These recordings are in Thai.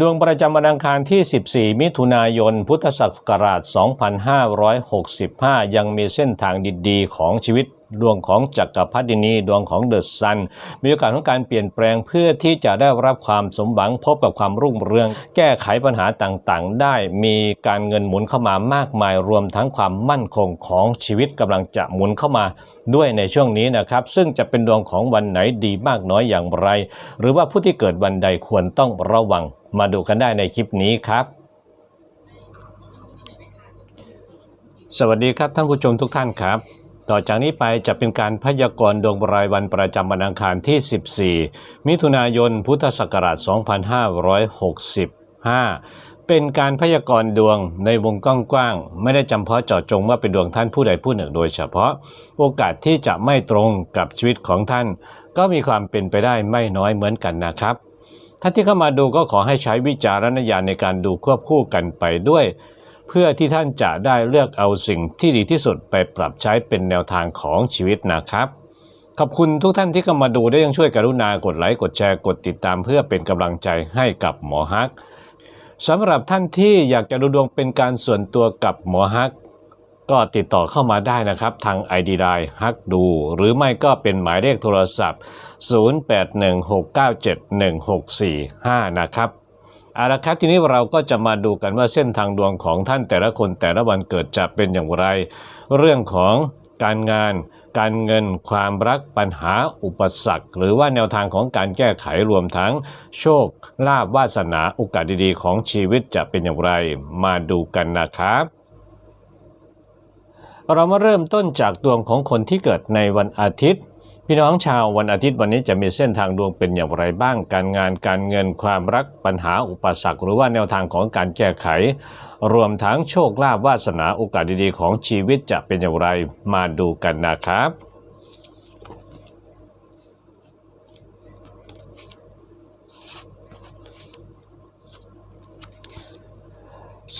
ดวงประจำวันอังคารที่ 14 มิถุนายน พุทธศักราช 2565 ยังมีเส้นทางดีๆ ของชีวิต ดวงของจักรพรรดินีดวงของเดอะซันมีโอกาสของการเปลี่ยนแปลงเพื่อที่จะได้รับความสมหวังพบกับความรุ่งเรือง แก้ไขปัญหาต่างๆ ได้มีการเงินหมุนเข้ามามากมายรวมทั้งความมั่นคงของชีวิตกำลังจะหมุนเข้ามาด้วยในช่วงนี้นะครับ ซึ่งจะเป็นดวงของวันไหนดีมากน้อยอย่างไร หรือว่าผู้ที่เกิดวันใดควรต้องระวัง มาดูกันได้ในคลิปนี้ครับสวัสดีครับท่านผู้ชมทุกท่านครับ ต่อจากนี้ไปจะเป็นการพยากรณ์ดวงรายวันประจำวันอังคารที่ 14 มิถุนายน พุทธศักราช 2565 เป็นการพยากรณ์ดวงในวงกว้างๆ ไม่ได้จำเพาะเจาะจงว่าเป็นดวงท่านผู้ใดผู้หนึ่งโดยเฉพาะ โอกาสที่จะไม่ตรงกับชีวิตของท่าน ก็มีความเป็นไปได้ไม่น้อยเหมือนกันนะครับ ท่านที่เข้ามาดูก็ขอให้ใช้วิจารณญาณในการดูควบคู่กันไปด้วย พื่อที่ท่านจะได้เลือกเอาสิ่งที่ดีที่สุดไปปรับใช้เป็นแนวทางของชีวิตนะครับ ขอบคุณทุกท่านที่เข้ามาดูได้ยังช่วยกรุณากดไลค์กดแชร์กดติดตามเพื่อเป็นกำลังใจให้กับหมอฮักสำหรับท่านที่อยากจะดูดวงเป็นการส่วนตัวกับหมอฮัก ก็ติดต่อเข้ามาได้นะครับ ทาง ID ไลน์ฮักดู หรือไม่ก็เป็นหมายเลขโทรศัพท์ 0816971645 นะครับ เอาละครับทีนี้เราก็จะมาดูกันว่าเส้นทางดวงของท่านแต่ละคนแต่ละวันเกิดจะเป็นอย่างไร เรื่องของการงาน การเงินความรักปัญหาอุปสรรค หรือว่าแนวทางของการแก้ไขรวมทั้งโชคลาภวาสนาโอกาสดีๆ ของชีวิตจะเป็นอย่างไร มาดูกันนะครับเรามาเริ่มต้นจากดวงของคนที่เกิดในวันอาทิตย์ พี่น้องชาววันอาทิตย์วันนี้จะมีเส้นทางดวงเป็นอย่างไรบ้าง การงานการเงินความรักปัญหาอุปสรรคหรือว่าแนวทางของการแก้ไข รวมทั้งโชคลาภวาสนาโอกาสดีๆของชีวิตจะเป็นอย่างไรมาดูกันนะครับ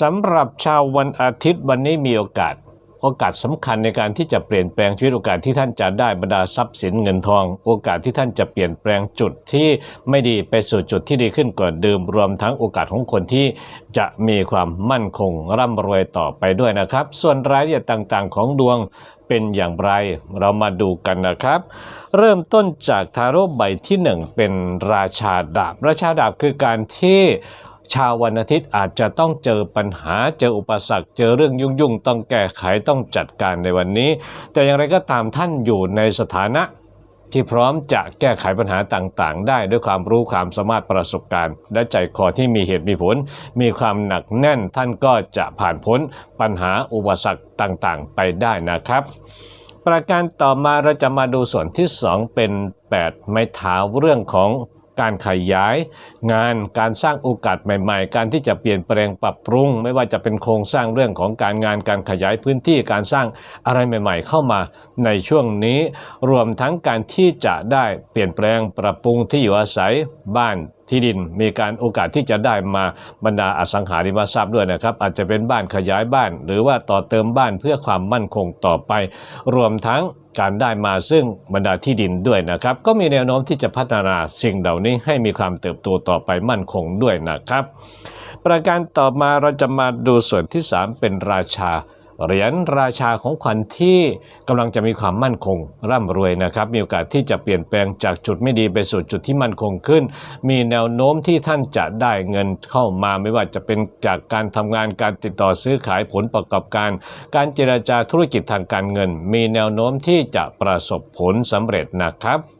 สำหรับชาววันอาทิตย์วันนี้มีโอกาส โอกาสสำคัญในการที่จะเปลี่ยนแปลงชีวิตโอกาสที่ท่านจะได้บรรดาทรัพย์สินเงินทอง โอกาสที่ท่านจะเปลี่ยนแปลงจุดที่ไม่ดีไปสู่จุดที่ดีขึ้นกว่าเดิมรวมทั้งโอกาสของคนที่จะมีความมั่นคงร่ำรวยต่อไปด้วยนะครับ ส่วนรายละเอียดต่างๆ ของดวงเป็นอย่างไรเรามาดูกันนะครับ เริ่มต้นจากทาโร่ใบที่หนึ่งเป็นราชาดาบ ราชาดาบคือการที่ ชาววันอาทิตย์อาจจะต้องเจอปัญหาเจออุปสรรค เจอเรื่องยุ่งๆ ต้องแก้ไขต้องจัดการในวันนี้ แต่อย่างไรก็ตามท่านอยู่ในสถานะที่พร้อมจะแก้ไขปัญหาต่างๆ ได้ด้วยความรู้ความสามารถประสบการณ์ และใจคอที่มีเหตุมีผล มีความหนักแน่นท่านก็จะผ่านพ้นปัญหาอุปสรรคต่างๆ ไปได้นะครับ ประการต่อมาเราจะมาดูส่วนที่ 2 เป็น 8 ไม้เท้าเรื่องของ การขยาย งานการสร้างโอกาสใหม่ ๆ การที่จะเปลี่ยนแปลงปรับปรุง ไม่ว่าจะเป็นโครงสร้างเรื่องของการงานการขยายพื้นที่การสร้างอะไรใหม่ ๆ เข้ามาในช่วงนี้ รวมทั้งการที่จะได้เปลี่ยนแปลงปรับปรุงที่อยู่อาศัยบ้านที่ดินมีการโอกาสที่จะได้มาบรรดาอสังหาริมทรัพย์ด้วยนะครับ อาจจะเป็นบ้านขยายบ้าน หรือว่าต่อเติมบ้านเพื่อความมั่นคงต่อไป รวมทั้ง การได้มาซึ่งบรรดาที่ดินด้วยนะครับ ก็มีแนวโน้มที่จะพัฒนาสิ่งเหล่านี้ให้มีความเติบโตต่อไปมั่นคงด้วยนะครับ ประการต่อมาเราจะมาดูส่วนที่ 3 เป็นราชา เหรียญราชาของขวัญที่กำลังจะมีความมั่นคง ร่ำรวยนะครับ มีโอกาสที่จะเปลี่ยนแปลงจากจุดไม่ดีไปสู่จุดที่มั่นคงขึ้น มีแนวโน้มที่ท่านจะได้เงินเข้ามาไม่ว่าจะเป็นจากการทำงานการติดต่อซื้อขายผลประกอบการ การเจราจาธุรกิจทางการเงิน มีแนวโน้มที่จะประสบผลสำเร็จนะครับ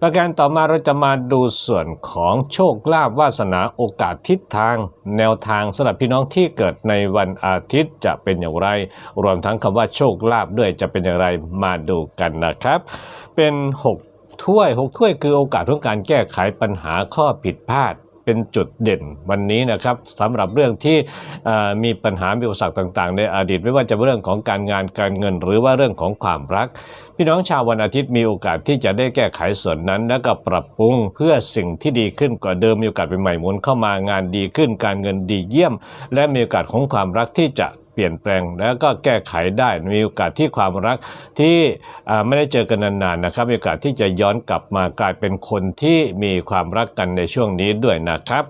ประการต่อมาเราจะมาดูส่วนของโชคลาภวาสนาโอกาสทิศทาง แนวทางสำหรับพี่น้องที่เกิดในวันอาทิตย์จะเป็นอย่างไร รวมทั้งคำว่าโชคลาภด้วยจะเป็นอย่างไรมาดูกันนะครับ เป็น 6 ถ้วย 6 ถ้วยคือโอกาสของการแก้ไขปัญหาข้อผิดพลาด เป็นจุดเด่นวันนี้นะครับสำหรับเรื่องที่มีปัญหามีอุปสรรคต่าง ๆ ในอดีต ไม่ว่าจะเป็นเรื่องของการงานการเงิน หรือว่าเรื่องของความรัก พี่น้องชาววันอาทิตย์มีโอกาสที่จะได้แก้ไขส่วนนั้น และก็ปรับปรุงเพื่อสิ่งที่ดีขึ้นกว่าเดิมมีโอกาสเป็นใหม่หมุนเข้ามางานดีขึ้น การเงินดีเยี่ยม และมีโอกาสของความรักที่จะ เปลี่ยนแปลง แล้วก็แก้ไขได้มีโอกาสที่ความรักที่ไม่ได้เจอกันนานๆนะครับมีโอกาสที่จะย้อนกลับมากลายเป็นคนที่มีความรักกันในช่วงนี้ด้วยนะครับ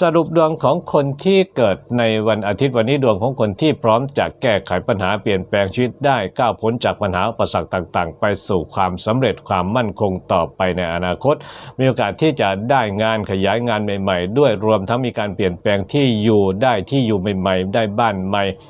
สรุปดวงของคนที่เกิดในวันอาทิตย์วันนี้ดวงของคนที่พร้อมจะแก้ไขปัญหาเปลี่ยนแปลงชีวิตได้ก้าวพ้นจากปัญหาอุปสรรคต่างๆ ไปสู่ความสำเร็จความมั่นคงต่อไปในอนาคต มีโอกาสที่จะได้งานขยายงานใหม่ ๆ ด้วยรวมทั้งมีการเปลี่ยนแปลงที่อยู่ได้ที่อยู่ใหม่ ๆ ได้บ้านใหม่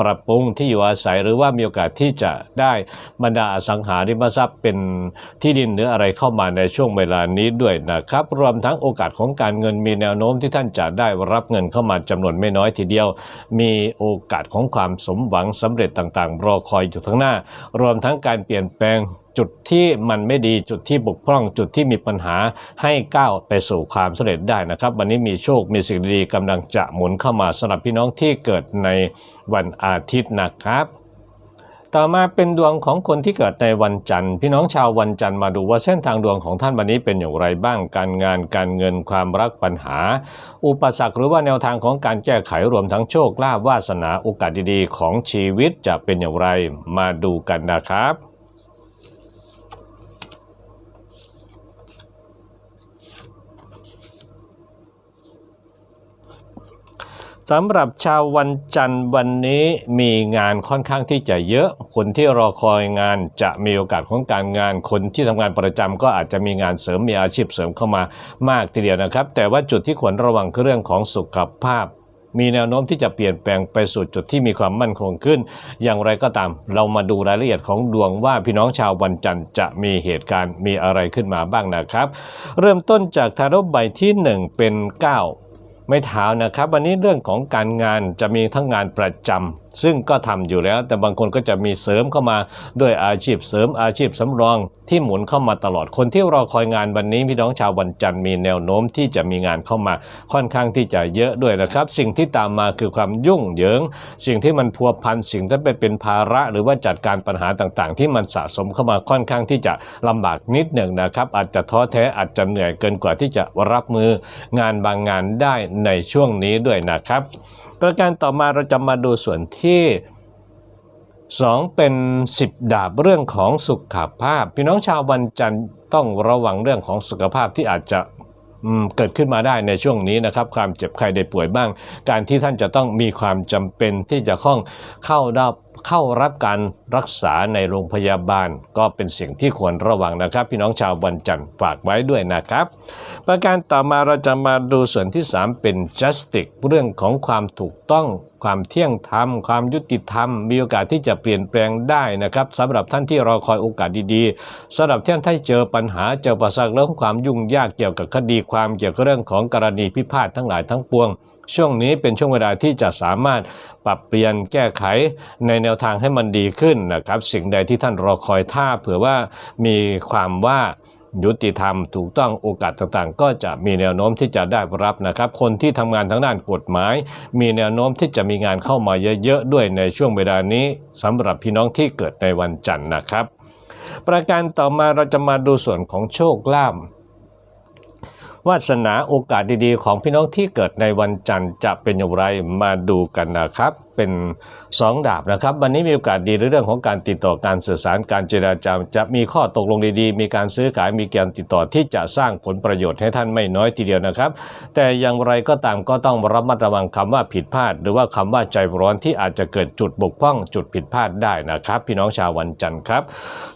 ปรับปรุงที่อยู่อาศัยหรือว่ามีโอกาสที่จะได้บรรดาอสังหาริมทรัพย์เป็นที่ดินหรืออะไรเข้ามาในช่วงเวลานี้ด้วยนะครับ รวมทั้งโอกาสของการเงินมีแนวโน้มที่ท่านจะได้รับเงินเข้ามาจำนวนไม่น้อยทีเดียว มีโอกาสของความสมหวังสำเร็จต่างๆ รอคอยอยู่ข้งหน้า รวมทั้งการเปลี่ยนแปลงจุดที่มันไม่ดีจุดที่บกพร่องจุดที่มีปัญหาให้ก้าวไปสู่ความสำเร็จได้นะครับ วันนี้มีโชคมีสิ่งดีๆกำลังจะหมุนเข้ามาสำหรับพี่น้องที่เกิดในวันอาทิตย์นะครับ ต่อมาเป็นดวงของคนที่เกิดในวันจันทร์ พี่น้องชาววันจันทร์มาดูว่าเส้นทางดวงของท่านวันนี้เป็นอย่างไรบ้างการงานการเงินความรักปัญหา อุปสรรคหรือว่าแนวทางของการแก้ไขรวมทั้งโชคลาภวาสนาโอกาสดีๆ ของชีวิตจะเป็นอย่างไร มาดูกันนะครับ สำหรับชาววันจันทร์วันนี้มีงานค่อนข้างที่จะเยอะ คนที่รอคอยงานจะมีโอกาสของการงาน คนที่ทำงานประจำก็อาจจะมีงานเสริมมีอาชีพเสริมเข้ามามากทีเดียวนะครับ แต่ว่าจุดที่ควรระวังคือเรื่องของสุขภาพมีแนวโน้มที่จะเปลี่ยนแปลงไปสู่จุดที่มีความมั่นคงขึ้น อย่างไรก็ตาม เรามาดูรายละเอียดของดวงว่าพี่น้องชาววันจันทร์จะมีเหตุการณ์มีอะไรขึ้นมาบ้างนะครับ เริ่มต้นจากทารกใบที่หนึ่งเป็น 9 ไม่เท้านะครับ วันนี้เรื่องของการงานจะมีทั้งงานประจำซึ่งก็ทำอยู่แล้ว แต่บางคนก็จะมีเสริมเข้ามาด้วยอาชีพเสริมอาชีพสำรอง ที่หมุนเข้ามาตลอดคนที่รอคอยงานวันนี้พี่น้องชาววันจันทร์มีแนวโน้มที่จะมีงานเข้ามาค่อนข้างที่จะเยอะด้วยนะครับ สิ่งที่ตามมาคือความยุ่งเหยิง สิ่งที่มันพัวพันสิ่งที่ไปเป็นภาระ หรือว่าจัดการปัญหาต่างๆ ที่มันสะสมเข้ามาค่อนข้างที่จะลำบากนิดหนึ่งนะครับ อาจจะท้อแท้อาจจะเหนื่อยเกินกว่าที่จะรับมืองานบางงานได้ในช่วงนี้ด้วยนะครับ ประการต่อมาเราจะมาดูส่วนที่สองเป็น 10 ดาบเรื่องของสุขภาพ พี่น้องชาววันจันทร์ต้องระวังเรื่องของสุขภาพที่อาจจะเกิดขึ้นมาได้ในช่วงนี้นะครับความเจ็บไข้ได้ป่วยบ้าง การที่ท่านจะต้องมีความจำเป็นที่จะข้องเข้ารับ เข้ารับการรักษาในโรงพยาบาล ก็เป็นสิ่งที่ควรระวังนะครับ พี่น้องชาววันจันทร์ฝากไว้ด้วยนะครับ ประการต่อมาเราจะมาดูส่วนที่ 3 เป็น justice เรื่องของความถูกต้องความเที่ยงธรรม ความยุติธรรม มีโอกาสที่จะเปลี่ยนแปลงได้นะครับสำหรับท่านที่รอคอยโอกาสดีๆสำหรับท่านที่เจอปัญหาเจอประสรรคเรื่องของความยุ่งยากเกี่ยวกับคดีความเกี่ยวกับเรื่องของกรณีพิพาททั้งหลายทั้งปวง ช่วงนี้เป็นช่วงเวลาที่จะสามารถปรับเปลี่ยนแก้ไขในแนวทางให้มันดีขึ้นนะครับ สิ่งใดที่ท่านรอคอยถ้าเผื่อว่ามีความว่ายุติธรรมถูกต้องโอกาสต่างๆ ก็จะมีแนวโน้มที่จะได้รับนะครับ คนที่ทำงานทางด้านกฎหมาย มีแนวโน้มที่จะมีงานเข้ามาเยอะๆด้วยในช่วงเวลานี้สำหรับพี่น้องที่เกิดในวันจันทร์นะครับ ประการต่อมาเราจะมาดูส่วนของโชคลาภ วาสนาโอกาสดีๆ ของพี่น้องที่เกิดในวันจันทร์จะเป็นอย่างไรมาดูกันนะครับ เป็นสองดาบนะครับ วันนี้มีโอกาสดีในเรื่องของการติดต่อการสื่อสารการเจราจาจะมีข้อตกลงดีๆ มีการซื้อขายมีการติดต่อที่จะสร้างผลประโยชน์ให้ท่านไม่น้อยทีเดียวนะครับ แต่อย่างไรก็ตามก็ต้องระมัดระวังคำว่าผิดพลาด หรือว่าคำว่าใจร้อนที่อาจจะเกิดจุดบกพร่องจุดผิดพลาดได้นะครับ พี่น้องชาววันจันทร์ครับ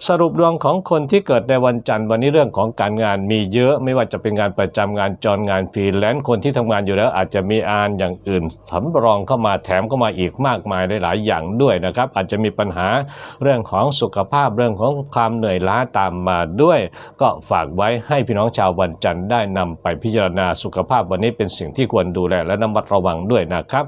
สรุปดวงของคนที่เกิดในวันจันทร์วันนี้เรื่องของการงานมีเยอะไม่ว่าจะเป็นงานประจำงานจรงานฟรีแลนซ์คนที่ทำงานอยู่แล้วอาจจะมีอานอย่างอื่นสำรองเข้ามาแถมเข้ามาอีกมากมายหลายๆอย่างด้วยนะครับ อาจจะมีปัญหาเรื่องของสุขภาพเรื่องของความเหนื่อยล้าตามมาด้วย ก็ฝากไว้ให้พี่น้องชาววันจันทร์ได้นำไปพิจารณาสุขภาพวันนี้เป็นสิ่งที่ควรดูแลและระมัดระวังด้วยนะครับ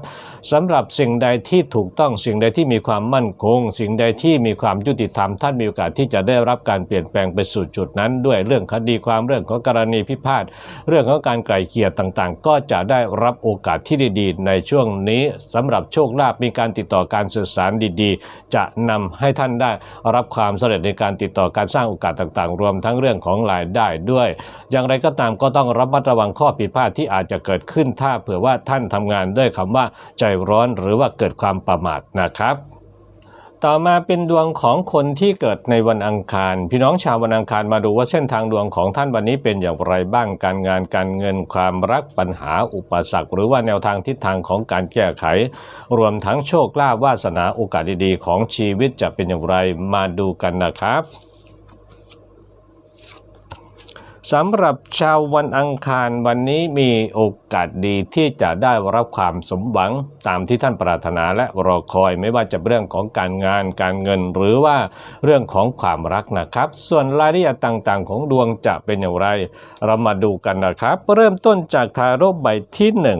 สำหรับสิ่งใดที่ถูกต้องสิ่งใดที่มีความมั่นคง สิ่งใดที่มีความยุติธรรมท่านมีโอกาสที่จะได้รับการเปลี่ยนแปลงไปสู่จุดนั้นด้วยเรื่องคดีความเรื่องของกรณีพิพาทเรื่องของการไกล่เกลี่ยต่างๆ ก็จะได้รับโอกาสที่ดีๆ ในช่วงนี้สำหรับโชคลาภพ มีการติดต่อการสื่อสารดีๆ จะนำให้ท่านได้รับความสำเร็จในการติดต่อการสร้างโอกาสต่างๆ รวมทั้งเรื่องของรายได้ด้วย อย่างไรก็ตามก็ต้องระมัดระวังข้อผิดพลาดที่อาจจะเกิดขึ้นถ้าเผื่อว่าท่านทำงานด้วยคำว่าใจร้อนหรือว่าเกิดความประมาทนะครับ ต่อมาเป็นดวงของคนที่เกิดในวันอังคาร พี่น้องชาววันอังคารมาดูว่าเส้นทางดวงของท่านวันนี้เป็นอย่างไรบ้างการงานการเงินความรักปัญหาอุปสรรค หรือว่าแนวทางทิศทางของการแก้ไข รวมทั้งโชคลาภวาสนาโอกาสดีๆ ของชีวิตจะเป็นอย่างไรมาดูกันนะครับ สำหรับชาววันอังคารวันนี้มีโอกาสดีที่จะได้รับความสมหวังตามที่ท่านปรารถนาและรอคอยไม่ว่าจะเรื่องของการงานการเงิน หรือว่าเรื่องของความรักนะครับ ส่วนรายละเอียดต่างๆ ของดวงจะเป็นอย่างไร เรามาดูกันนะครับ เริ่มต้นจากทารกใบที่หนึ่ง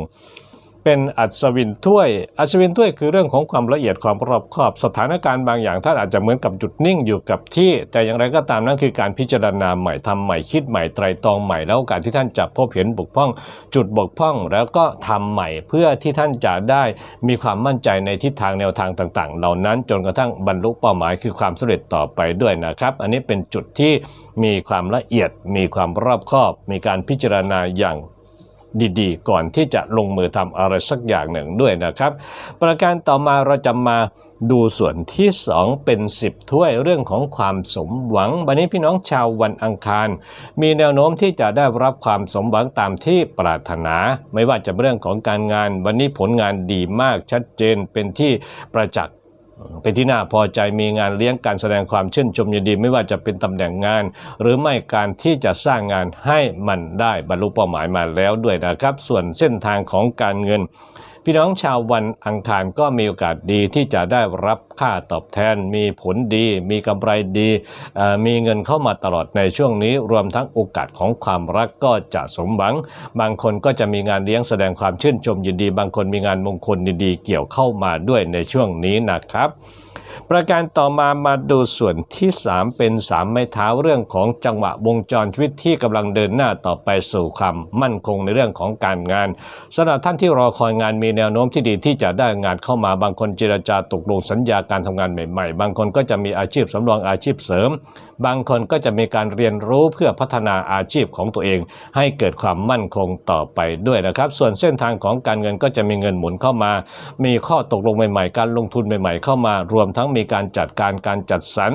เป็นอัศวินถ้วย อัศวินถ้วยคือเรื่องของความละเอียดความรอบคอบ สถานการณ์บางอย่างท่านอาจจะเหมือนกับจุดนิ่งอยู่กับที่ แต่อย่างไรก็ตามนั่นคือการพิจารณาใหม่ทำใหม่คิดใหม่ไตรตรองใหม่ แล้วการที่ท่านจะพบเห็นบกพร่อง จุดบกพร่องแล้วก็ทำใหม่เพื่อที่ท่านจะได้มีความมั่นใจในทิศทางแนวทางต่าง ๆ เหล่านั้นจนกระทั่งบรรลุเป้าหมายคือความสำเร็จต่อไปด้วยนะครับ อันนี้เป็นจุดที่มีความละเอียดมีความรอบคอบ มีการพิจารณาอย่าง ดีๆ ก่อนที่จะลงมือทำอะไรสักอย่างหนึ่งด้วยนะครับ ประการต่อมาเราจะมาดูส่วนที่ 2 เป็น 10 ถ้วยเรื่องของความสมหวัง วันนี้พี่น้องชาววันอังคาร มีแนวโน้มที่จะได้รับความสมหวังตามที่ปรารถนา ไม่ว่าจะเป็นเรื่องของการงาน วันนี้ผลงานดีมากชัดเจนเป็นที่ประจักษ์ เป็นที่น่าพอใจมีงานเลี้ยงการแสดงความชื่นชมยินดีไม่ว่าจะเป็นตำแหน่งงาน หรือไม่การที่จะสร้างงานให้มันได้บรรลุเป้าหมายมาแล้วด้วยนะครับ ส่วนเส้นทางของการเงิน พี่น้องชาววันอังคารก็มีโอกาสดีที่จะได้รับค่าตอบแทน มีผลดี มีกำไรดี มีเงินเข้ามาตลอดในช่วงนี้ รวมทั้งโอกาสของความรักก็จะสมหวัง บางคนก็จะมีงานเลี้ยงแสดงความชื่นชมยินดี บางคนมีงานมงคลดีๆเกี่ยวเข้ามาด้วยในช่วงนี้นะครับ ประการต่อมามาดูส่วนที่ 3 เป็น 3 ไม้เท้าเรื่องของจังหวะวงจรชีวิตที่กำลังเดินหน้าต่อไปสู่ความมั่นคงในเรื่องของการงานสำหรับท่านที่รอคอยงานมีแนวโน้มที่ดีที่จะได้งานเข้ามาบางคนเจรจาตกลงสัญญาการทำงานใหม่ๆ บางคนก็จะมีอาชีพสำรองอาชีพเสริม บางคนก็จะมีการเรียนรู้เพื่อพัฒนาอาชีพของตัวเอง ให้เกิดความมั่นคงต่อไปด้วยนะครับ ส่วนเส้นทางของการเงินก็จะมีเงินหมุนเข้ามา มีข้อตกลงใหม่ๆ การลงทุนใหม่ ๆ เข้ามารวมทั้งมีการจัดการการจัดสรร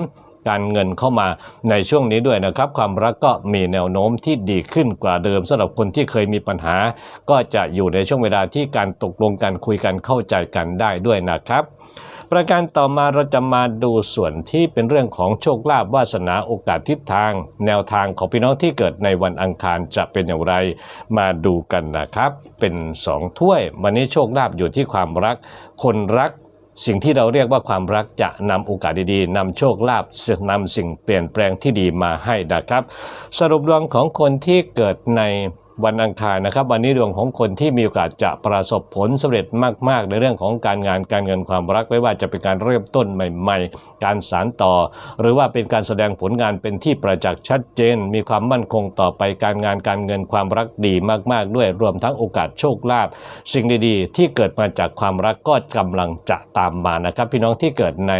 การเงินเข้ามาในช่วงนี้ด้วยนะครับ ความรักก็มีแนวโน้มที่ดีขึ้นกว่าเดิมสำหรับคนที่เคยมีปัญหา ก็จะอยู่ในช่วงเวลาที่การตกลงกันคุยกันเข้าใจกันได้ด้วยนะครับประการต่อมาเราจะมาดูส่วนที่เป็นเรื่องของโชคลาภวาสนาโอกาสทิศทาง แนวทางของพี่น้องที่เกิดในวันอังคารจะเป็นอย่างไร มาดูกันนะครับ เป็นสองถ้วย วันนี้โชคลาภอยู่ที่ความรัก คนรัก สิ่งที่เราเรียกว่าความรักจะนำโอกาสดีๆนำโชคลาภนำสิ่งเปลี่ยนแปลงที่ดีมาให้นะครับ สรุปดวงของคนที่เกิดใน วันอังคารนะครับ วันนี้ดวงของคนที่มีโอกาสจะประสบผลสำเร็จมาก ๆ ในเรื่องของการงานการเงินความรักไม่ว่าจะเป็นการเริ่มต้นใหม่ ๆ การสานต่อ หรือว่าเป็นการแสดงผลงานเป็นที่ประจักษ์ชัดเจน มีความมั่นคงต่อไปการงานการเงินความรักดีมาก ๆ ด้วยรวมทั้งโอกาสโชคลาภสิ่งดีๆ ที่เกิดมาจากความรักก็กำลังจะตามมานะครับ พี่น้องที่เกิดใน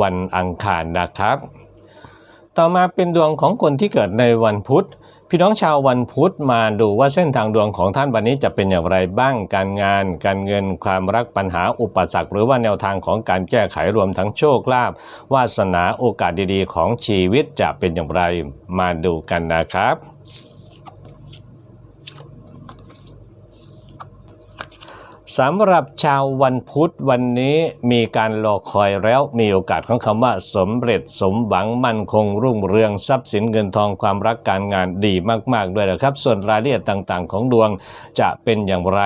วันอังคารนะครับ ต่อมาเป็นดวงของคนที่เกิดในวันพุธ พี่น้องชาววันพุธมาดูว่าเส้นทางดวงของท่านวันนี้จะเป็นอย่างไรบ้างการงาน การเงินความรักปัญหาอุปสรรคหรือว่าแนวทางของการแก้ไขรวมทั้งโชคลาภวาสนาโอกาสดีๆ ของชีวิตจะเป็นอย่างไร มาดูกันนะครับ สำหรับชาววันพุธวันนี้มีการรอคอยแล้วมีโอกาสของคำว่าสมเร็จสมหวังมั่นคงรุ่งเรืองทรัพย์สินเงินทองความรักการงานดีมาก ๆ ด้วยนะครับ ส่วนรายละเอียดต่างๆ ของดวงจะเป็นอย่างไร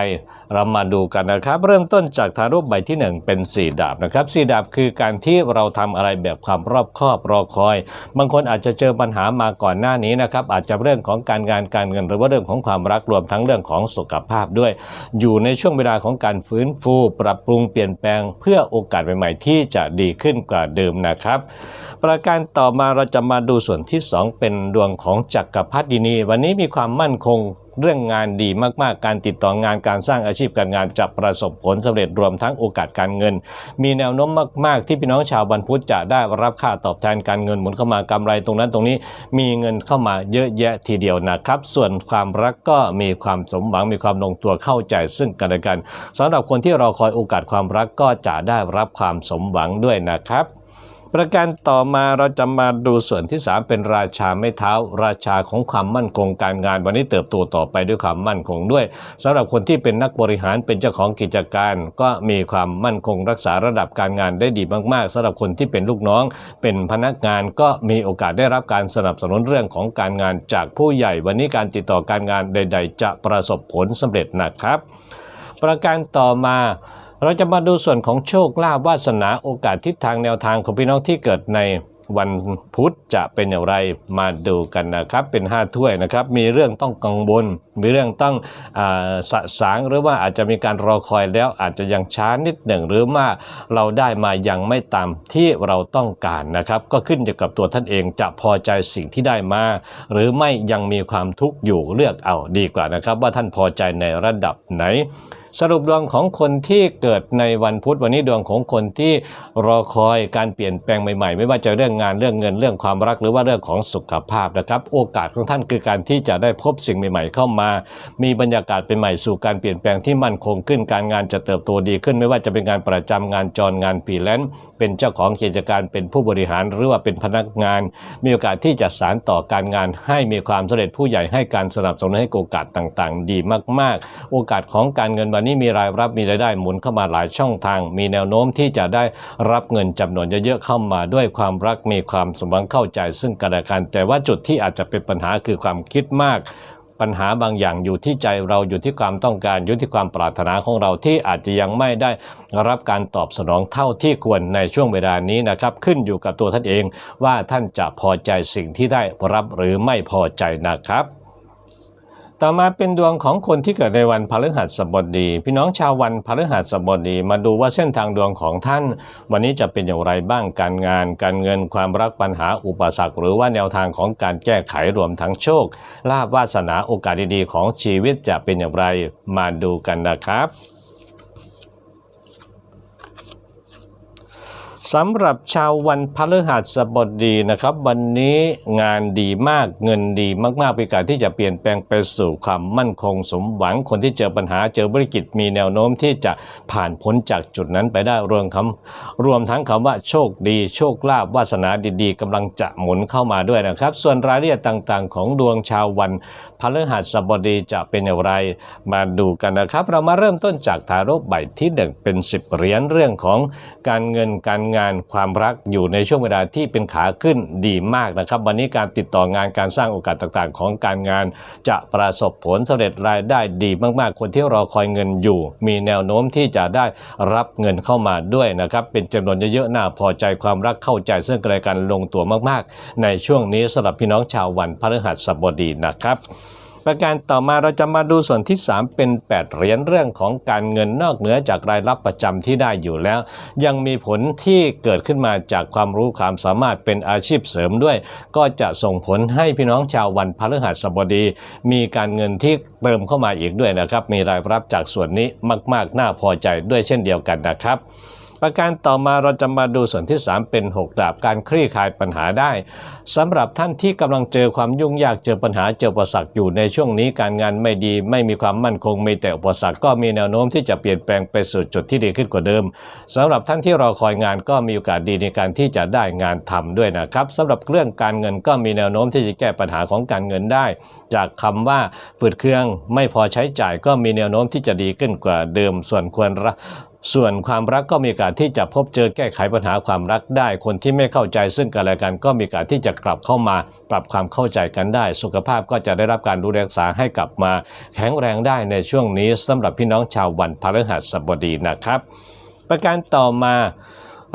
เรามาดูกันนะครับ เริ่มต้นจากทารุปใบที่หนึ่งเป็นสี่ดาบนะครับสี่ดาบคือการที่เราทำอะไรแบบความรอบคอบรอคอย บางคนอาจจะเจอปัญหามาก่อนหน้านี้นะครับอาจจะเรื่องของการงานการเงิน หรือว่าเรื่องของความรักรวมทั้งเรื่องของสุขภาพด้วย อยู่ในช่วงเวลาของการฟื้นฟู ปรับปรุงเปลี่ยนแปลง เพื่อโอกาสใหม่ๆ ที่จะดีขึ้นกว่าเดิมนะครับ ประการต่อมาเราจะมาดูส่วนที่ 2 เป็นดวงของจักรพรรดินี วันนี้มีความมั่นคง เรื่องงานดีมากๆ การติดต่องานการสร้างอาชีพการงานจะประสบผลสำเร็จรวมทั้งโอกาสการเงิน มีแนวโน้มมาก ๆ ที่พี่น้องชาววันพุทธจะได้รับค่าตอบแทนการเงินหมุนเข้ามากำไรตรงนั้นตรงนี้ มีเงินเข้ามาเยอะแยะทีเดียวนะครับ ส่วนความรักก็มีความสมหวังมีความลงตัวเข้าใจซึ่งกันและกันสำหรับคนที่รอคอยโอกาสความรักก็จะได้รับความสมหวังด้วยนะครับ ประการต่อมาเราจะมาดูส่วนที่ 3 เป็นราชาไม่เท้า ราชาของความมั่นคงการงาน วันนี้เติบโตต่อไปด้วยความมั่นคงด้วยสำหรับคนที่เป็นนักบริหารเป็นเจ้าของกิจการ ก็มีความมั่นคงรักษาระดับการงานได้ดีมากๆสำหรับคนที่เป็นลูกน้อง เป็นพนักงานก็มีโอกาสได้รับการสนับสนุนเรื่องของการงานจากผู้ใหญ่ วันนี้การติดต่อการงานใด ๆ จะประสบผลสำเร็จนะครับ ประการต่อมา เราจะมาดูส่วนของโชคลาภวาสนาโอกาสทิศทางแนวทางของพี่น้องที่เกิดในวันพุธจะเป็นอย่างไรมาดูกันนะครับเป็น 5 ถ้วยนะครับ มีเรื่องต้องกังวลมีเรื่องต้องอสะสางหรือว่าอาจจะมีการรอคอยแล้วอาจจะยังช้านิดหนึ่งหรือว่าเราได้มายังไม่ตามที่เราต้องการนะครับ ก็ขึ้นอยู่กับตัวท่านเองจะพอใจสิ่งที่ได้มา หรือไม่ยังมีความทุกข์อยู่เลือกเอาดีกว่านะครับ ว่าท่านพอใจในระดับไหน สรุปดวงของคนที่เกิดในวันพุธวันนี้ดวงของคนที่รอคอยการเปลี่ยนแปลงใหม่ๆ ไม่ว่าจะเรื่องงานเรื่องเงินเรื่องความรักหรือว่าเรื่องของสุขภาพนะครับ โอกาสของท่านคือการที่จะได้พบสิ่งใหม่ ๆ เข้ามา มีบรรยากาศเป็นใหม่สู่การเปลี่ยนแปลงที่มั่นคงขึ้นการงานจะเติบโตดีขึ้น ไม่ว่าจะเป็นงานประจำงานจรงานฟรีแลนซ์เป็นเจ้าของกิจการเป็นผู้บริหารหรือว่าเป็นพนักงาน มีโอกาสที่จะสานต่อการงานให้มีความสำเร็จผู้ใหญ่ให้การสนับสนุนให้โอกาสต่างๆ ดีมาก ๆ โอกาสของการเงินวันนี้มีรายรับมีรายได้หมุนเข้ามาหลายช่องทาง มีแนวโน้มที่จะได้รับเงินจำนวนเยอะๆเข้ามาด้วยความรักมีความสมหวังเข้าใจซึ่งกันและกัน แต่ว่าจุดที่อาจจะเป็นปัญหาคือความคิดมากปัญหาบางอย่างอยู่ที่ใจเราอยู่ที่ความต้องการอยู่ที่ความปรารถนาของเราที่อาจจะยังไม่ได้รับการตอบสนองเท่าที่ควรในช่วงเวลานี้นะครับ ขึ้นอยู่กับตัวท่านเองว่าท่านจะพอใจสิ่งที่ได้รับหรือไม่พอใจนะครับ ต่อมาเป็นดวงของคนที่เกิดในวันพฤหัสบดี พี่น้องชาววันพฤหัสบดี มาดูว่าเส้นทางดวงของท่าน วันนี้จะเป็นอย่างไรบ้างการงาน การเงินความรักปัญหาอุปสรรค หรือว่าแนวทางของการแก้ไขรวมทั้งโชคลาภวาสนาโอกาสดีๆ ของชีวิตจะเป็นอย่างไร มาดูกันนะครับ สำหรับชาววันพฤหัสบดีนะครับ วันนี้งานดีมากเงินดีมากๆเป็นการที่จะเปลี่ยนแปลงไปสู่ความมั่นคงสมหวังคนที่เจอปัญหาเจอวิกฤตมีแนวโน้มที่จะผ่านพ้นจากจุดนั้นไปได้รวมคำรวมทั้งคำว่าโชคดี โชคลาภวาสนาดีๆกำลังจะหมุนเข้ามาด้วยนะครับ ส่วนรายละเอียดต่างๆ ของดวงชาววัน พฤหัสบดีจะเป็นอย่างไร มาดูกันนะครับ เรามาเริ่มต้นจากทารกใบที่หนึ่งเป็น10เหรียญเรื่องของการเงินการงานความรักอยู่ในช่วงเวลาที่เป็นขาขึ้นดีมากนะครับ วันนี้การติดต่องานการสร้างโอกาสต่างๆ ของการงาน จะประสบผลสำเร็จรายได้ดีมากๆ คนที่รอคอยเงินอยู่ มีแนวโน้มที่จะได้รับเงินเข้ามาด้วยนะครับ เป็นจำนวนเยอะๆน่าพอใจความรักเข้าใจซึ่งกันและกันลงตัวมากๆ ในช่วงนี้สำหรับพี่น้องชาววันพฤหัสบดีนะครับ ประการต่อมาเราจะมาดูส่วนที่ 3 เป็น 8 เหรียญเรื่องของการเงินนอกเหนือจากรายรับประจำที่ได้อยู่แล้ว ยังมีผลที่เกิดขึ้นมาจากความรู้ความสามารถเป็นอาชีพเสริมด้วย ก็จะส่งผลให้พี่น้องชาววันพฤหัสบดี มีการเงินที่เติมเข้ามาอีกด้วยนะครับ มีรายรับจากส่วนนี้มาก ๆ น่าพอใจด้วยเช่นเดียวกันนะครับ ประการต่อมาเราจะมาดูส่วนที่ 3 เป็น 6 ดาบการคลี่คลายปัญหาได้สำหรับท่านที่กำลังเจอความยุ่งยากเจอปัญหาเจออุปสรรคอยู่ในช่วงนี้การงานไม่ดี ไม่มีความมั่นคงมีแต่อุปสรรคก็มีแนวโน้มที่จะเปลี่ยนแปลงไปสู่จุดที่ดีขึ้นกว่าเดิมสำหรับท่านที่รอคอยงานก็มีโอกาสดีในการที่จะได้งานทำด้วยนะครับสำหรับเรื่องการเงินก็มีแนวโน้มที่จะแก้ปัญหาของการเงินได้ จากคำว่าฝืดเครื่องไม่พอใช้จ่ายก็มีแนวโน้มที่จะดีขึ้นกว่าเดิมส่วนควร ส่วนความรักก็มีโอกาสที่จะพบเจอแก้ไขปัญหาความรักได้ คนที่ไม่เข้าใจซึ่งกันและกันก็มีโอกาสที่จะกลับเข้ามาปรับความเข้าใจกันได้ สุขภาพก็จะได้รับการดูแลรักษาให้กลับมาแข็งแรงได้ในช่วงนี้สำหรับพี่น้องชาววันพฤหัสบดีนะครับ ประการต่อมา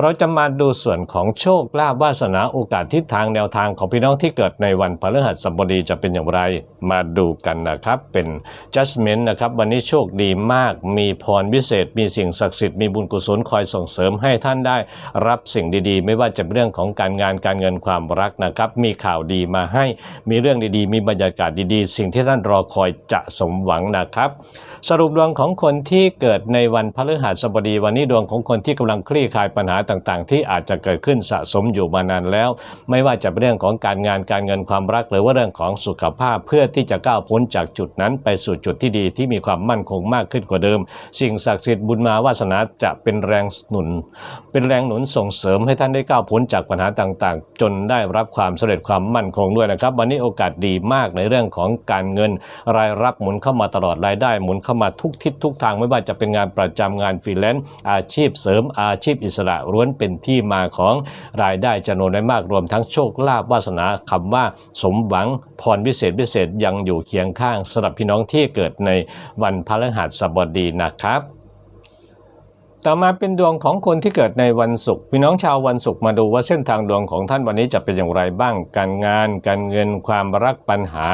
เราจะมาดูส่วนของโชคลาภวาสนาโอกาสทิศทางแนวทางของพี่น้องที่เกิดในวันพฤหัสบดีจะเป็นอย่างไร มาดูกันนะครับ เป็น judgment นะครับ วันนี้โชคดีมาก มีพรวิเศษ มีสิ่งศักดิ์สิทธิ์มีบุญกุศลคอยส่งเสริมให้ท่านได้รับสิ่งดีๆ ไม่ว่าจะเป็นเรื่องของการงานการเงินความรักนะครับ มีข่าวดีมาให้ มีเรื่องดีๆ มีบรรยากาศดีๆ สิ่งที่ท่านรอคอยจะสมหวังนะครับสรุปดวงของคนที่เกิดในวันพฤหัสบดีวันนี้ดวงของคนที่กำลังคลี่คลายปัญหาต่างๆ ที่อาจจะเกิดขึ้นสะสมอยู่มานานแล้ว ไม่ว่าจะเป็นเรื่องของการงานการเงินความรัก หรือว่าเรื่องของสุขภาพเพื่อที่จะก้าวพ้นจากจุดนั้น ไปสู่จุดที่ดีที่มีความมั่นคงมากขึ้นกว่าเดิม สิ่งศักดิ์สิทธิ์บุญมาวาสนาจะเป็นแรงหนุน เป็นแรงหนุนส่งเสริมให้ท่านได้ก้าวพ้นจากปัญหาต่างๆ จนได้รับความสำเร็จความมั่นคงด้วยนะครับ วันนี้โอกาสดีมากในเรื่องของการเงินรายรับหมุนเข้ามาตลอดรายได้หมุนเข้ามาทุกทิศทุกทางไม่ว่าจะเป็นงานประจำงานฟรีแลนซ์อาชีพเสริมอาชีพอิสระล้วนเป็นที่มาของรายได้จำนวนมากรวมทั้งโชคลาภวาสนาคำว่าสมหวังพรพิเศษพิเศษยังอยู่เคียงข้างสำหรับพี่น้องที่เกิดในวันพฤหัสบดีนะครับ ต่อมาเป็นดวงของคนที่เกิดในวันศุกร์พี่น้องชาววันศุกร์มาดูว่าเส้นทางดวงของท่านวันนี้จะเป็นอย่างไรบ้าง การงาน การเงินความรักปัญหา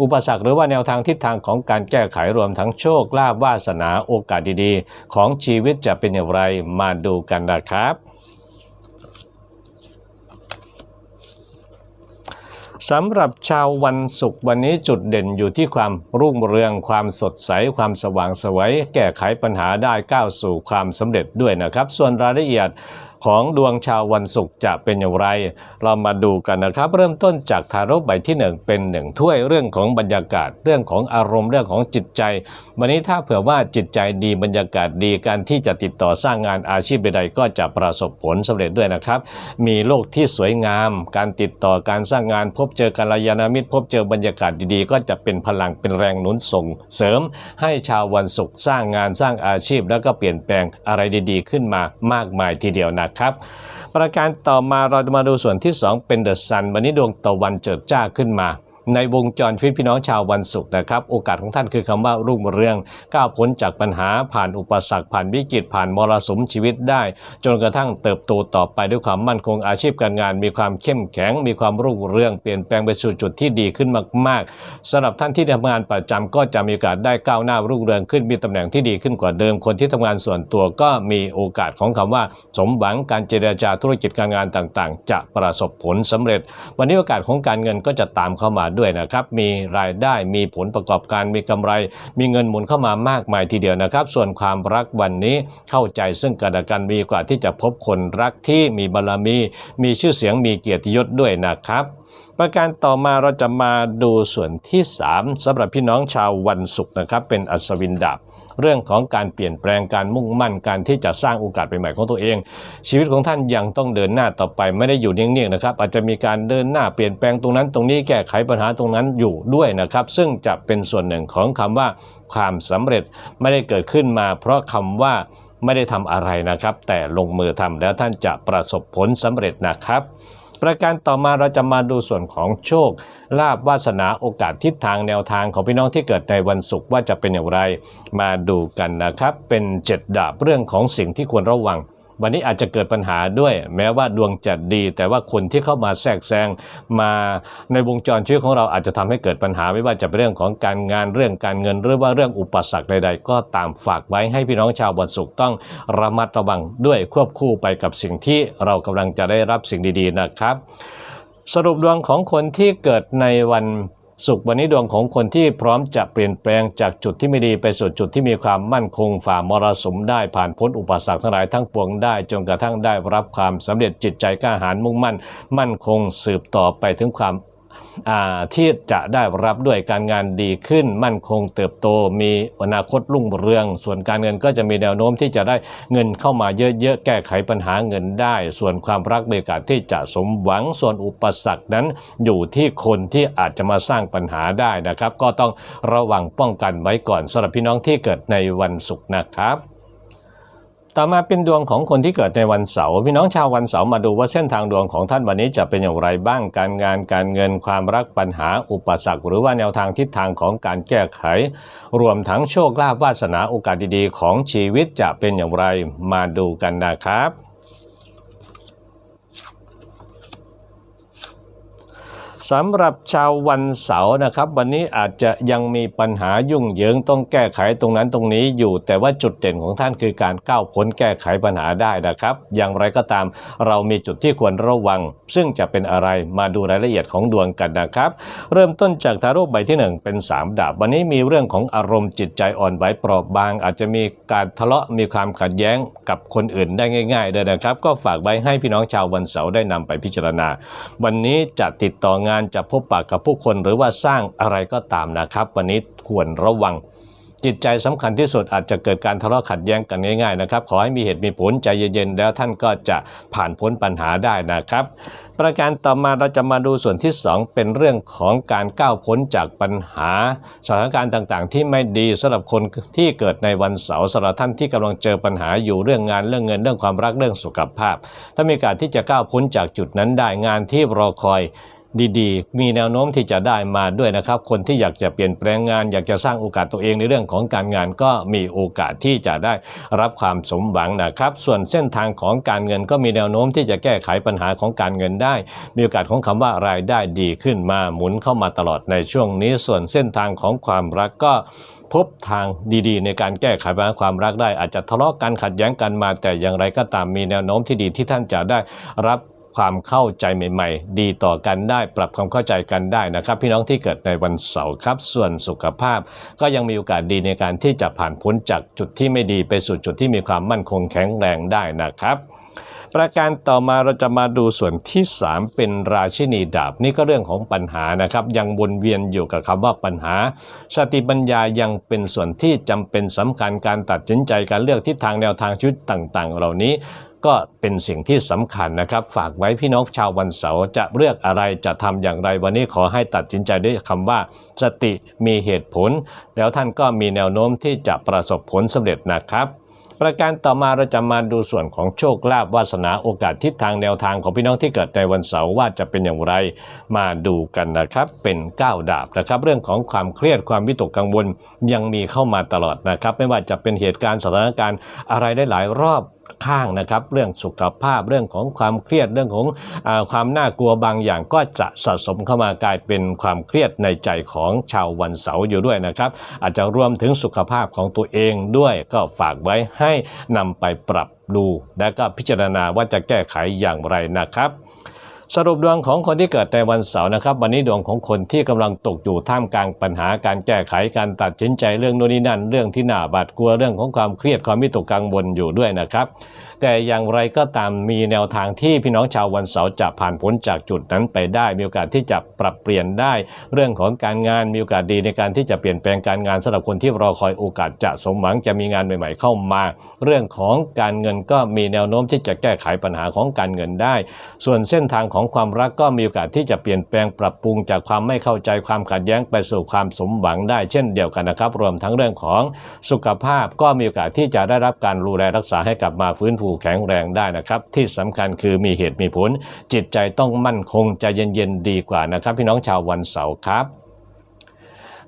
อุปสรรคหรือว่าแนวทางทิศทางของการแก้ไขรวมทั้งโชคลาภวาสนาโอกาสดีๆ ของชีวิตจะเป็นอย่างไรมาดูกันนะครับ สำหรับชาววันศุกร์วันนี้จุดเด่นอยู่ที่ความรุ่งเรืองความสดใส ความสว่างไสวย แก้ไขปัญหาได้ก้าวสู่ความสำเร็จด้วยนะครับ ส่วนรายละเอียด ของดวงชาววันศุกร์จะเป็นอย่างไร เรามาดูกันนะครับ เริ่มต้นจากทารกใบที่หนึ่งเป็นหนึ่งถ้วยเรื่องของบรรยากาศ เรื่องของอารมณ์เรื่องของจิตใจ วันนี้ถ้าเผื่อว่าจิตใจดีบรรยากาศดีการที่จะติดต่อสร้างงานอาชีพใดๆก็จะประสบผลสำเร็จด้วยนะครับ มีโลกที่สวยงาม การติดต่อการสร้างงานพบเจอกัลยาณมิตร พบเจอบรรยากาศดีๆ ก็จะเป็นพลังเป็นแรงหนุนส่งเสริม ให้ชาววันศุกร์สร้างงานสร้างอาชีพ แล้วก็เปลี่ยนแปลงอะไรดีๆ ขึ้นมามากมายทีเดียวนะครับ ประการต่อมาเราจะมาดูส่วนที่ 2 เป็นเดอะซันวันนี้ดวงตะวันเจิดจ้าขึ้นมา ในวงจรชีวิตพี่น้องชาววันศุกร์นะครับ โอกาสของท่านคือคำว่ารุ่งเรืองก้าวพ้นจากปัญหาผ่านอุปสรรคผ่านวิกฤตผ่านมรสุมชีวิตได้ จนกระทั่งเติบโตต่อไปด้วยความมั่นคงอาชีพการงาน มีความเข้มแข็ง มีความรุ่งเรืองเปลี่ยนแปลงไปสู่จุดที่ดีขึ้นมาก ๆสำหรับท่านที่ทำงานประจำก็จะมีโอกาสได้ก้าวหน้ารุ่งเรืองขึ้นมีตำแหน่งที่ดีขึ้นกว่าเดิมคนที่ทำงานส่วนตัวก็มีโอกาสของคำว่า สมหวังการเจรจาธุรกิจการงานต่างๆ จะประสบผลสำเร็จ วันนี้โอกาสของการเงินก็จะตามเข้ามาด้วยนะครับ มีรายได้มีผลประกอบการมีกำไร มีเงินหมุนเข้ามามากมายทีเดียวนะครับ ส่วนความรักวันนี้เข้าใจซึ่งกันและกันมีกว่าที่จะพบคนรักที่มีบารมี มีชื่อเสียงมีเกียรติยศด้วยนะครับประการต่อมาเราจะมาดูส่วนที่ 3สำหรับพี่น้องชาววันศุกร์นะครับ เป็นอัศวินดาบ เรื่องของการเปลี่ยนแปลงการมุ่งมั่นการที่จะสร้างโอกาสใหม่ๆของตัวเอง ชีวิตของท่านยังต้องเดินหน้าต่อไปไม่ได้อยู่นิ่งๆนะครับอาจจะมีการเดินหน้าเปลี่ยนแปลงตรงนั้น ตรงนี้แก้ไขปัญหาตรงนั้นอยู่ด้วยนะครับ ซึ่งจะเป็นส่วนหนึ่งของคำว่าความสำเร็จไม่ได้เกิดขึ้นมา เพราะคำว่าไม่ได้ทำอะไรนะครับ แต่ลงมือทำแล้วท่านจะประสบผลสำเร็จนะครับ ประการต่อมาเราจะมาดูส่วนของโชคลาบวาสนาโอกาสทิศทางแนวทางของพี่น้องที่เกิดในวันศุกร์ว่าจะเป็นอย่างไร มาดูกันนะครับ เป็นเจ็ดดาบเรื่องของสิ่งที่ควรระวัง วันนี้อาจจะเกิดปัญหาด้วย แม้ว่าดวงจะดี แต่ว่าคนที่เข้ามาแทรกแซงมาในวงจรชีวิตของเราอาจจะทำให้เกิดปัญหาไม่ว่าจะเป็นเรื่องของการงานเรื่องการเงิน หรือว่าเรื่องอุปสรรคใด ๆ ก็ตามฝากไว้ให้พี่น้องชาววันศุกร์ต้องระมัดระวังด้วยควบคู่ไปกับสิ่งที่เรากำลังจะได้รับสิ่งดีๆนะครับ สรุปดวงของคนที่เกิดในวัน สุขวันนี้ดวงของคนที่พร้อมจะเปลี่ยนแปลงจากจุดที่ไม่ดีไปสู่จุดที่มีความมั่นคงฝ่ามรสุมได้ผ่านพ้นอุปสรรคทั้งหลายทั้งปวงได้ จนกระทั่งได้รับความสำเร็จจิตใจกล้าหาญมุ่งมั่น มั่นคงสืบต่อไปถึงความ ที่จะได้รับด้วยการงานดีขึ้น มั่นคงเติบโต มีอนาคตรุ่งเรือง ส่วนการเงินก็จะมีแนวโน้มที่จะได้เงินเข้ามาเยอะๆ แก้ไขปัญหาเงินได้ ส่วนความรักมีโอกาสที่จะสมหวัง ส่วนอุปสรรคนั้นอยู่ที่คนที่อาจจะมาสร้างปัญหาได้นะครับ ก็ต้องระวังป้องกันไว้ก่อนสำหรับพี่น้องที่เกิดในวันศุกร์นะครับ ต่อมาเป็นดวงของคนที่เกิดในวันเสาร์พี่น้องชาววันเสาร์มาดูว่าเส้นทางดวงของท่านวันนี้จะเป็นอย่างไรบ้างการงานการเงินความรักปัญหาอุปสรรค หรือว่าแนวทางทิศทางของการแก้ไข รวมทั้งโชคลาภวาสนาโอกาสดีๆ ของชีวิตจะเป็นอย่างไรมาดูกันนะครับ สำหรับชาววันเสาร์นะครับ วันนี้อาจจะยังมีปัญหายุ่งเหยิงต้องแก้ไขตรงนั้นตรงนี้อยู่ แต่ว่าจุดเด่นของท่านคือการก้าวพ้นแก้ไขปัญหาได้นะครับ อย่างไรก็ตามเรามีจุดที่ควรระวัง ซึ่งจะเป็นอะไรมาดูรายละเอียดของดวงกันนะครับ เริ่มต้นจากทาโร่ใบที่หนึ่งเป็นสามดาบ วันนี้มีเรื่องของอารมณ์จิตใจอ่อนไหวเปราะบาง อาจจะมีการทะเลาะมีความขัดแย้งกับคนอื่นได้ง่ายๆเลยนะครับ ก็ฝากไว้ให้พี่น้องชาววันเสาร์ได้นำไปพิจารณา วันนี้จะติดต่องานจะพบปะกับผู้คนหรือว่าสร้างอะไรก็ตามนะครับ วันนี้ควรระวัง จิตใจสำคัญที่สุดอาจจะเกิดการทะเลาะขัดแย้งกันง่ายๆนะครับ ขอให้มีเหตุมีผลใจเย็นๆ แล้วท่านก็จะผ่านพ้นปัญหาได้นะครับ ประการต่อมาเราจะมาดูส่วนที่ 2 เป็นเรื่องของการก้าวพ้นจากปัญหา สถานการณ์ต่างๆ ที่ไม่ดีสำหรับคนที่เกิดในวันเสาร์สำหรับท่านที่กำลังเจอปัญหาอยู่เรื่องงานเรื่องเงินเรื่องความรักเรื่องสุขภาพ ถ้ามีการที่จะก้าวพ้นจากจุดนั้นได้งานที่รอคอย ดีๆ มีแนวโน้มที่จะได้มาด้วยนะครับ คนที่อยากจะเปลี่ยนแปลงงาน อยากจะสร้างโอกาสตัวเองในเรื่องของการงานก็มีโอกาสที่จะได้รับความสมหวังนะครับ ส่วนเส้นทางของการเงินก็มีแนวโน้มที่จะแก้ไขปัญหาของการเงินได้ มีโอกาสของคำว่ารายได้ดีขึ้นมาหมุนเข้ามาตลอดในช่วงนี้ ส่วนเส้นทางของความรักก็พบทางดีๆ ในการแก้ไขปัญหาความรักได้ อาจจะทะเลาะกันขัดแย้งกันมา แต่อย่างไรก็ตามมีแนวโน้มที่ดีที่ท่านจะได้รับ ความเข้าใจใหม่ๆ ดีต่อกันได้ ปรับความเข้าใจกันได้นะครับ พี่น้องที่เกิดในวันเสาร์ครับ ส่วนสุขภาพ ก็ยังมีโอกาสดีในการที่จะผ่านพ้นจากจุดที่ไม่ดีไปสู่จุดที่มีความมั่นคงแข็งแรงได้นะครับประการต่อมาเราจะมาดูส่วนที่ 3 เป็นราชินีดาบ นี่ก็เรื่องของปัญหานะครับ ยังวนเวียนอยู่กับคำว่าปัญหา สติปัญญายังเป็นส่วนที่จำเป็นสำคัญการตัดสินใจการเลือกทิศทางแนวทางชีวิตต่าง ๆ เหล่านี้ ก็เป็นสิ่งที่สำคัญนะครับ ฝากไว้พี่น้องชาววันเสาร์จะเลือกอะไรจะทำอย่างไร วันนี้ขอให้ตัดสินใจด้วยคำว่า สติมีเหตุผล แล้วท่านก็มีแนวโน้มที่จะประสบผลสำเร็จนะครับประการต่อมาเราจะมาดูส่วนของโชคลาภวาสนาโอกาสทิศทางแนวทางของพี่น้องที่เกิดในวันเสาร์ว่าจะเป็นอย่างไรมาดูกันนะครับ เป็นก้าวดาบนะครับ เรื่องของความเครียดความวิตกกังวลยังมีเข้ามาตลอดนะครับ ไม่ว่าจะเป็นเหตุการณ์สถานการณ์อะไรได้หลายรอบข้างนะครับ เรื่องสุขภาพเรื่องของความเครียดเรื่องของอความน่ากลัวบางอย่างก็จะสะสมเข้ามากลายเป็นความเครียดในใจของชาววันเสาร์อยู่ด้วยนะครับ อาจจะรวมถึงสุขภาพของตัวเองด้วยก็ฝากไว้ให้นำไปปรับดู และก็พิจารณาว่าจะแก้ไขอย่างไรนะครับ สรุปดวงของคนที่เกิดในวันเสาร์นะครับ วันนี้ดวงของคนที่กำลังตกอยู่ท่ามกลางปัญหาการแก้ไขการตัดสินใจเรื่องโน่นนี่นั่น เรื่องที่น่าบาดกลัวเรื่องของความเครียดความมิตกกังวลอยู่ด้วยนะครับแต่อย่างไรก็ตามมีแนวทางที่พี่น้องชาววันเสาร์จะผ่านพ้นจากจุดนั้นไปได้ มีโอกาสที่จะปรับเปลี่ยนได้ เรื่องของการงานมีโอกาสดีในการที่จะเปลี่ยนแปลงการงานสำหรับคนที่รอคอยโอกาสจะสมหวังจะมีงานใหม่ ๆ เข้ามา เรื่องของการเงินก็มีแนวโน้มที่จะแก้ไขปัญหาของการเงินได้ ส่วนเส้นทางของความรักก็มีโอกาสที่จะเปลี่ยนแปลงปรับปรุงจากความไม่เข้าใจความขัดแย้งไปสู่ความสมหวังได้ เช่นเดียวกันนะครับ รวมทั้งเรื่องของสุขภาพก็มีโอกาสที่จะได้รับการดูแลรักษาให้กลับมาฟื้นฟูแข็งแรงได้นะครับ ที่สำคัญคือมีเหตุมีผล จิตใจต้องมั่นคงใจเย็นๆดีกว่านะครับ พี่น้องชาววันเสาร์ครับ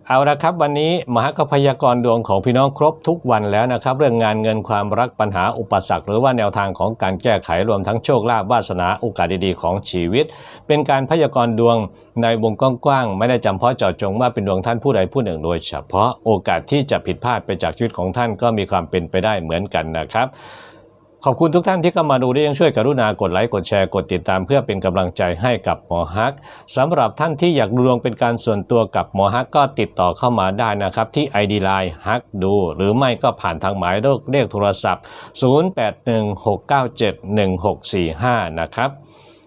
เอาละครับวันนี้มหากพยากรดวงของพี่น้องครบทุกวันแล้วนะครับ เรื่องงานเงินความรักปัญหาอุปสรรค หรือว่าแนวทางของการแก้ไขรวมทั้งโชคลาภวาสนาโอกาสดีๆของชีวิต เป็นการพยากรดวงในวงกว้างๆไม่ได้จำเพาะเจาะจงว่าเป็นดวงท่านผู้ใดผู้หนึ่งโดยเฉพาะโอกาสที่จะผิดพลาดไปจากชีวิตของท่านก็มีความเป็นไปได้เหมือนกันนะครับ ขอบคุณทุกท่านที่เข้ามาดูและยังช่วยกรุณากดไลค์กดแชร์กดติดตามเพื่อเป็นกำลังใจให้กับหมอฮักสำหรับท่านที่อยากดูดวงเป็นการส่วนตัวกับหมอฮักก็ติดต่อเข้ามาได้นะครับที่ ID Line ฮักดู หรือไม่ก็ผ่านทางหมายเลขโทรศัพท์ 0816971645 นะครับ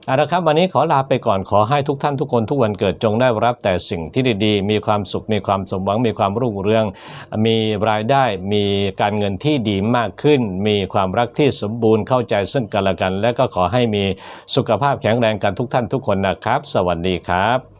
เอาละครับวันนี้ขอลาไปก่อนขอให้ทุกท่านทุกคนทุกวันเกิดจงได้รับแต่สิ่งที่ดีๆ มีความสุขมีความสมหวังมีความรุ่งเรือง มีรายได้มีการเงินที่ดีมากขึ้น มีความรักที่สมบูรณ์เข้าใจซึ่งกันและกัน และก็ขอให้มีสุขภาพแข็งแรงกันทุกท่านทุกคนนะครับ สวัสดีครับ